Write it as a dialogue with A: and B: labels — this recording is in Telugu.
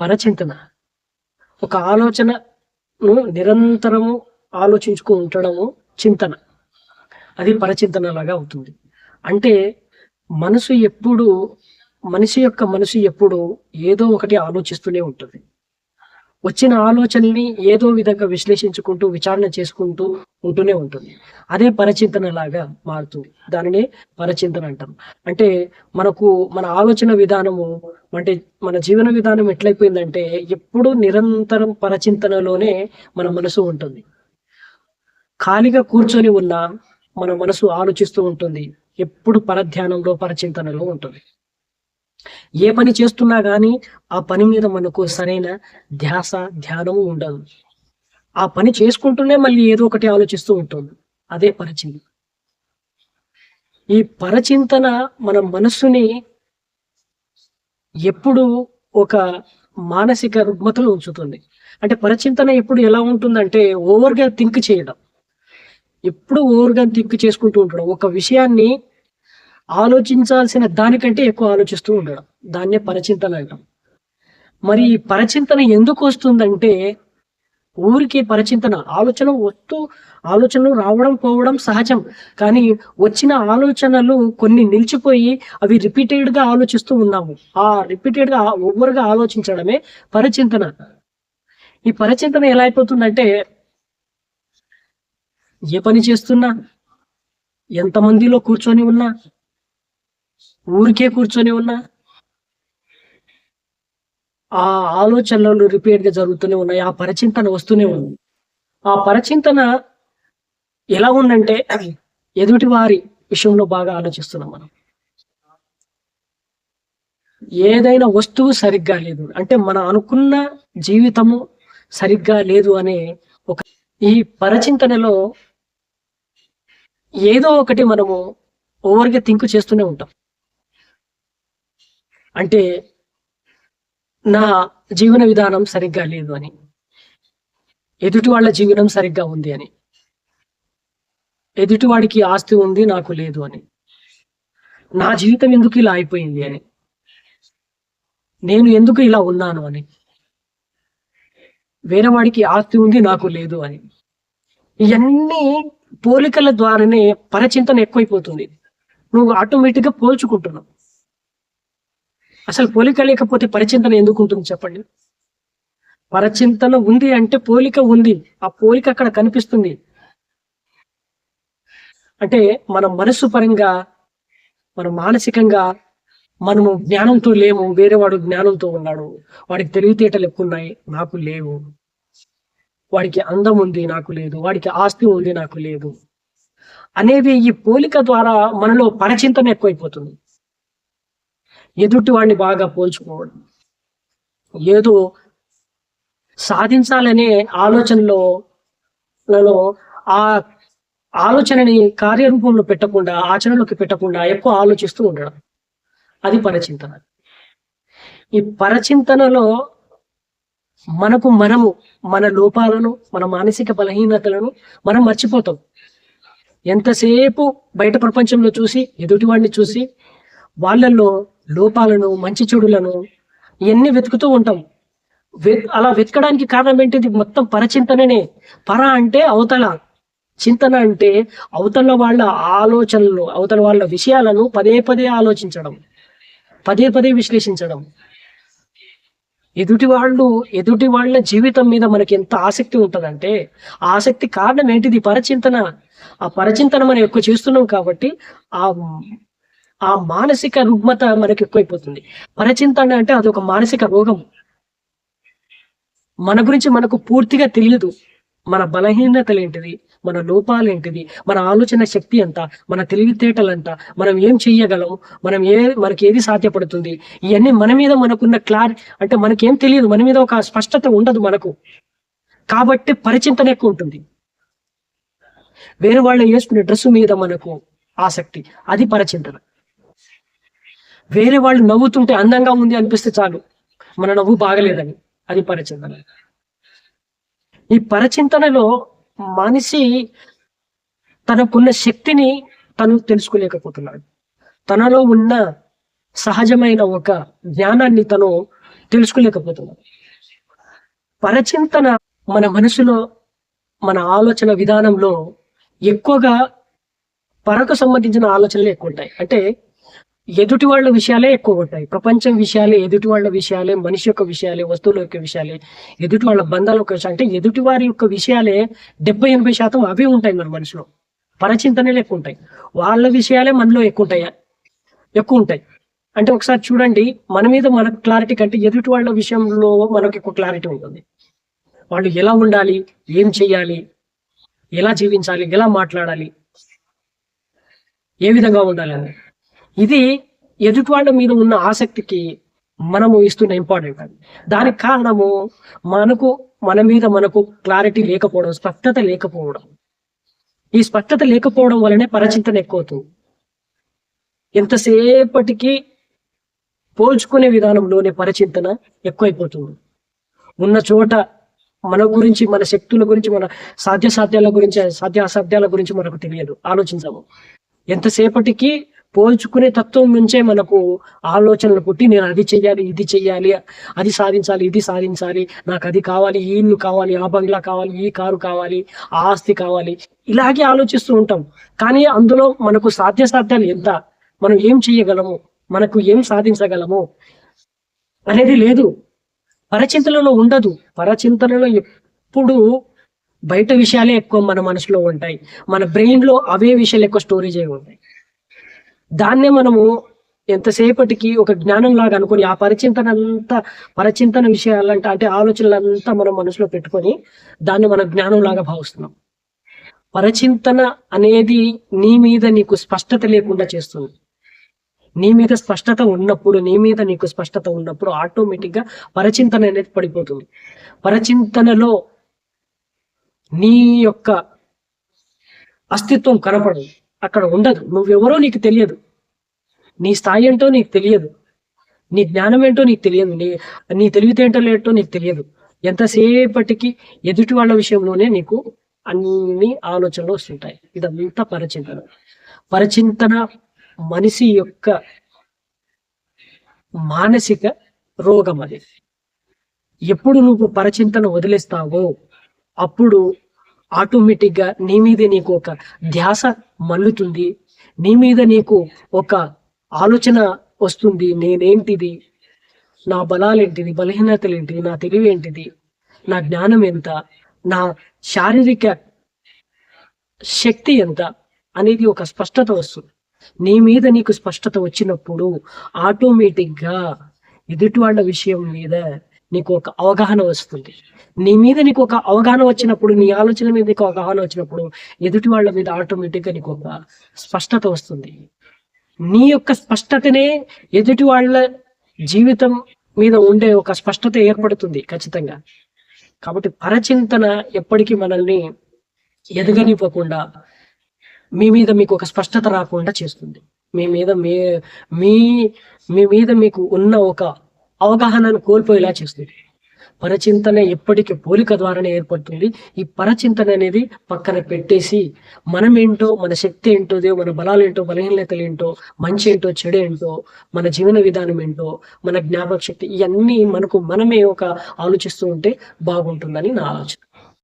A: పరచింతన ఒక ఆలోచనను నిరంతరము ఆలోచించుకు ఉండడము చింతన. అది పరచింతన లాగా అవుతుంది. అంటే మనసు ఎప్పుడు మనిషి యొక్క మనసు ఎప్పుడు ఏదో ఒకటి ఆలోచిస్తూనే ఉంటుంది. వచ్చిన ఆలోచనని ఏదో విధంగా విశ్లేషించుకుంటూ విచారణ చేసుకుంటూ ఉంటూనే ఉంటుంది. అదే పరచింతన లాగా మారుతుంది. దానినే పరచింతన అంటాం. అంటే మనకు మన ఆలోచన విధానము అంటే మన జీవన విధానం ఎట్లయిపోయిందంటే ఎప్పుడు నిరంతరం పరచింతనలోనే మన మనసు ఉంటుంది. ఖాళీగా కూర్చొని ఉన్న మన మనసు ఆలోచిస్తూ ఉంటుంది. ఎప్పుడు పరధ్యానంలో పరచింతనలో ఉంటుంది. ఏ పని చేస్తున్నా కానీ ఆ పని మీద మనకు సరైన ధ్యాస ధ్యానము ఉండదు. ఆ పని చేసుకుంటూనే మళ్ళీ ఏదో ఒకటి ఆలోచిస్తూ ఉంటుంది అదే పరచింతన ఈ పరచింతన మన మనస్సుని ఎప్పుడు ఒక మానసిక రుగ్మతలో ఉంచుతుంది. అంటే పరచింతన ఎప్పుడు ఎలా ఉంటుందంటే ఓవర్గా థింక్ చేయడం. ఎప్పుడు ఓవర్గా థింక్ చేసుకుంటూ ఉంటాడు. ఒక విషయాన్ని ఆలోచించాల్సిన దానికంటే ఎక్కువ ఆలోచిస్తూ ఉండడం. దాన్నే పరచింతన అంటాం మరి ఈ పరచింతన ఎందుకు వస్తుందంటే ఊరికి పరచింతన ఆలోచన వస్తూ ఆలోచనలు రావడం పోవడం సహజం. కానీ వచ్చిన ఆలోచనలు కొన్ని నిలిచిపోయి అవి రిపీటెడ్గా ఆలోచిస్తూ ఉన్నాము. ఆ రిపీటెడ్గా ఒవ్వరుగా ఓవర్గా ఆలోచించడమే పరచింతన. ఈ పరచింతన ఎలా అయిపోతుందంటే ఏ పని చేస్తున్నా ఎంతమందిలో కూర్చొని ఉన్నా ఊరికే కూర్చొని ఉన్నా ఆ ఆలోచనలు రిపీట్గా జరుగుతూనే ఉన్నాయి ఆ పరచింతన వస్తూనే ఉంది. ఆ పరచింతన ఎలా ఉందంటే ఎదుటి వారి విషయంలో బాగా ఆలోచిస్తున్నాం మనం. ఏదైనా వస్తువు సరిగ్గా లేదు అంటే మనం అనుకున్న జీవితము సరిగ్గా లేదు అనే ఒక ఈ పరచింతనలో ఏదో ఒకటి మనము ఓవర్గా థింక్ చేస్తూనే ఉంటాం. అంటే నా జీవన విధానం సరిగ్గా లేదు అని. ఎదుటి వాళ్ళ జీవనం సరిగ్గా ఉంది అని. ఎదుటివాడికి ఆస్తి ఉంది నాకు లేదు అని. నా జీవితం ఎందుకు ఇలా అయిపోయింది అని. నేను ఎందుకు ఇలా ఉన్నాను అని. వేరేవాడికి ఆస్తి ఉంది నాకు లేదు అని. ఇవన్నీ పోలికల ద్వారానే పరచింతన ఎక్కువైపోతుంది. నువ్వు ఆటోమేటిక్గా పోల్చుకుంటున్నావు. అసలు పోలిక లేకపోతే పరిచింతన ఎందుకు ఉంటుంది చెప్పండి? పరచింతన ఉంది అంటే పోలిక ఉంది. ఆ పోలిక అక్కడ కనిపిస్తుంది. అంటే మన మనసు పరంగా మన మానసికంగా మనము జ్ఞానంతో లేము వేరే వాడు జ్ఞానంతో ఉన్నాడు. వాడికి తెలివితేటలు ఎక్కువ ఉన్నాయి నాకు లేవు. వాడికి అందం ఉంది నాకు లేదు. వాడికి ఆస్తి ఉంది నాకు లేదు. అనేవి ఈ పోలిక ద్వారా మనలో పరచింతన ఎక్కువైపోతుంది. ఎదుటి వాడిని బాగా పోల్చుకోవడం. ఏదో సాధించాలనే ఆలోచనలో ఆ ఆలోచనని కార్యరూపంలో పెట్టకుండా ఆచరణలోకి పెట్టకుండా ఎక్కువ ఆలోచిస్తూ ఉండడం. అది పరచింతన. ఈ పరచింతనలో మనకు మనము మన లోపాలను మన మానసిక బలహీనతలను మనం మర్చిపోతాం. ఎంతసేపు బయట ప్రపంచంలో చూసి ఎదుటివాడిని చూసి వాళ్ళల్లో లోపాలను మంచి చెడులను ఇవన్నీ వెతుకుతూ ఉంటాం. అలా వెతకడానికి కారణం ఏంటిది? మొత్తం పరచింతననే. పర అంటే అవతల. చింతన అంటే అవతల వాళ్ళ ఆలోచనలు అవతల వాళ్ళ విషయాలను పదే పదే ఆలోచించడం పదే పదే విశ్లేషించడం. ఎదుటి వాళ్ళు ఎదుటి వాళ్ళ జీవితం మీద మనకి ఎంత ఆసక్తి ఉంటుందంటే ఆ ఆసక్తి కారణం ఏంటిది? పరచింతన. ఆ పరచింతన మనం ఎక్కువ చేస్తున్నాం కాబట్టి ఆ ఆ మానసిక రుగ్మత మనకి ఎక్కువైపోతుంది. పరచింతన అంటే అది ఒక మానసిక రోగం మన గురించి మనకు పూర్తిగా తెలియదు మన బలహీనతలు ఏంటిది? మన లోపాలు ఏంటిది? మన ఆలోచన శక్తి ఎంత? మన తెలివితేటలు ఎంత? మనం ఏం చెయ్యగలం? మనం ఏ మనకి ఏది సాధ్యపడుతుంది? ఇవన్నీ మన మీద మనకున్న క్లారి అంటే మనకేం తెలియదు మన మీద ఒక స్పష్టత ఉండదు మనకు. కాబట్టి పరిచింతన ఎక్కువ ఉంటుంది. వేరే వాళ్ళు వేసుకునే డ్రెస్సు మీద మనకు ఆసక్తి. అది పరచింతన. వేరే వాళ్ళు నవ్వుతుంటే అందంగా ఉంది అనిపిస్తే చాలు. మన నవ్వు బాగలేదని. అది పరచింతన. ఈ పరచింతనలో మనిషి తనకున్న శక్తిని తను తెలుసుకోలేకపోతున్నాడు. తనలో ఉన్న సహజమైన ఒక జ్ఞానాన్ని తను తెలుసుకోలేకపోతున్నాడు. పరచింతన మన మనసులో మన ఆలోచన విధానంలో ఎక్కువగా పరకు సంబంధించిన ఆలోచనలు ఎక్కువ ఉంటాయి. అంటే ఎదుటి వాళ్ళ విషయాలే ఎక్కువ ఉంటాయి. ప్రపంచం విషయాలే ఎదుటి వాళ్ళ విషయాలే మనిషి యొక్క విషయాలే వస్తువుల యొక్క విషయాలే ఎదుటి వాళ్ళ బంధాల యొక్క విషయాలు. అంటే ఎదుటి వారి యొక్క విషయాలే డెబ్బై ఎనభై శాతం అవే ఉంటాయి మన మనసులో పరచింతనలు ఎక్కువ ఉంటాయి. వాళ్ళ విషయాలే మనలో ఎక్కువ ఉంటాయి. ఎక్కువ ఉంటాయి. అంటే ఒకసారి చూడండి మన మీద మనకు క్లారిటీ కంటే ఎదుటి వాళ్ళ విషయంలో మనకు ఎక్కువ క్లారిటీ ఉంటుంది. వాళ్ళు ఎలా ఉండాలి ఏం చేయాలి ఎలా జీవించాలి ఎలా మాట్లాడాలి ఏ విధంగా ఉండాలి అని. ఇది ఎదుటివాళ్ళ మీద ఉన్న ఆసక్తికి మనము ఇస్తున్న ఇంపార్టెంట్ అది. దానికి కారణము మనకు మన మీద మనకు క్లారిటీ లేకపోవడం స్పష్టత లేకపోవడం. ఈ స్పష్టత లేకపోవడం వలనే పరచింతన ఎక్కువ అవుతుంది ఎంతసేపటికి పోల్చుకునే విధానంలోనే పరచింతన ఎక్కువైపోతుంది. ఉన్న చోట మన గురించి మన శక్తుల గురించి మన సాధ్య సాధ్యాల గురించి సాధ్య అసాధ్యాల గురించి మనకు తెలియదు. ఆలోచించము. ఎంతసేపటికి పోల్చుకునే తత్వం నుంచే మనకు ఆలోచనలు పుట్టి నేను అది చెయ్యాలి ఇది చెయ్యాలి అది సాధించాలి ఇది సాధించాలి నాకు అది కావాలి ఈ ఇల్లు కావాలి ఆ బంగ్లా కావాలి ఈ కారు కావాలి ఆ ఆస్తి కావాలి. ఇలాగే ఆలోచిస్తూ ఉంటాం. కానీ అందులో మనకు సాధ్య సాధ్యాలు ఎంత? మనం ఏం చేయగలము మనకు ఏం సాధించగలము? అనేది లేదు. పరచింతనలో ఉండదు. పరచింతనలో ఎప్పుడు బయట విషయాలే ఎక్కువ మన మనసులో ఉంటాయి. మన బ్రెయిన్లో అవే విషయాలు ఎక్కువ స్టోరేజ్ అయి ఉంటాయి. దాన్నే మనము ఎంతసేపటికి ఒక జ్ఞానం లాగా అనుకుని ఆ పరిచింతన అంతా పరచింతన విషయాలంటే అంటే ఆలోచనలంతా మనం మనసులో పెట్టుకొని దాన్ని మన జ్ఞానం లాగా భావిస్తున్నాం. పరచింతన అనేది నీ మీద నీకు స్పష్టత లేకుండా చేస్తుంది. నీ మీద స్పష్టత ఉన్నప్పుడు నీ మీద నీకు స్పష్టత ఉన్నప్పుడు ఆటోమేటిక్గా పరచింతన అనేది పడిపోతుంది. పరచింతనలో నీ యొక్క అస్తిత్వం కనపడదు. అక్కడ ఉండదు. నువ్వెవరో నీకు తెలియదు. నీ స్థాయి ఏంటో నీకు తెలియదు. నీ జ్ఞానం ఏంటో నీకు తెలియదు. నీ నీ తెలివితేంటో ఏంటో నీకు తెలియదు. ఎంతసేపటికి ఎదుటి వాళ్ళ విషయంలోనే నీకు అన్ని ఆలోచనలు వస్తుంటాయి. ఇదంతా పరచింతన. పరచింతన మనిషి యొక్క మానసిక రోగం అది. ఎప్పుడు నువ్వు పరచింతన వదిలేస్తావో అప్పుడు ఆటోమేటిక్గా నీ మీద నీకు ఒక ధ్యాస మల్లుతుంది. నీ మీద నీకు ఒక ఆలోచన వస్తుంది. నేనేంటిది? నా బలాలేంటిది? బలహీనతలేంటిది? నా తెలివి ఏంటిది నా జ్ఞానం ఎంత? నా శారీరక శక్తి ఎంత? అనేది ఒక స్పష్టత వస్తుంది. నీ మీద నీకు స్పష్టత వచ్చినప్పుడు ఆటోమేటిక్గా ఎదుటి వాళ్ళ విషయం మీద నీకు ఒక అవగాహన వస్తుంది. నీ మీద నీకు ఒక అవగాహన వచ్చినప్పుడు నీ ఆలోచన మీద నీకు అవగాహన వచ్చినప్పుడు ఎదుటి వాళ్ళ మీద ఆటోమేటిక్గా నీకు ఒక స్పష్టత వస్తుంది. నీ యొక్క స్పష్టతనే ఎదుటి వాళ్ళ జీవితం మీద ఉండే ఒక స్పష్టత ఏర్పడుతుంది ఖచ్చితంగా. కాబట్టి పరచింతన ఎప్పటికీ మనల్ని ఎదగనివ్వకుండా మీ మీద మీకు ఒక స్పష్టత రాకుండా చేస్తుంది. మీ మీద మీ మీ మీ మీద మీకు ఉన్న ఒక అవగాహనను కోల్పోయేలా చేస్తుంది. పరచింతన ఎప్పటికీ పోలిక ద్వారానే ఏర్పడుతుంది. ఈ పరచింతన అనేది పక్కన పెట్టేసి మనం ఏంటో మన శక్తి ఏంటో మన బలాలు ఏంటో బలహీనతలు ఏంటో మంచి ఏంటో చెడు ఏంటో మన జీవన విధానం ఏంటో మన జ్ఞాపక శక్తి ఇవన్నీ మనకు మనమే ఒక ఆలోచిస్తూ ఉంటే బాగుంటుందని నా ఆలోచన.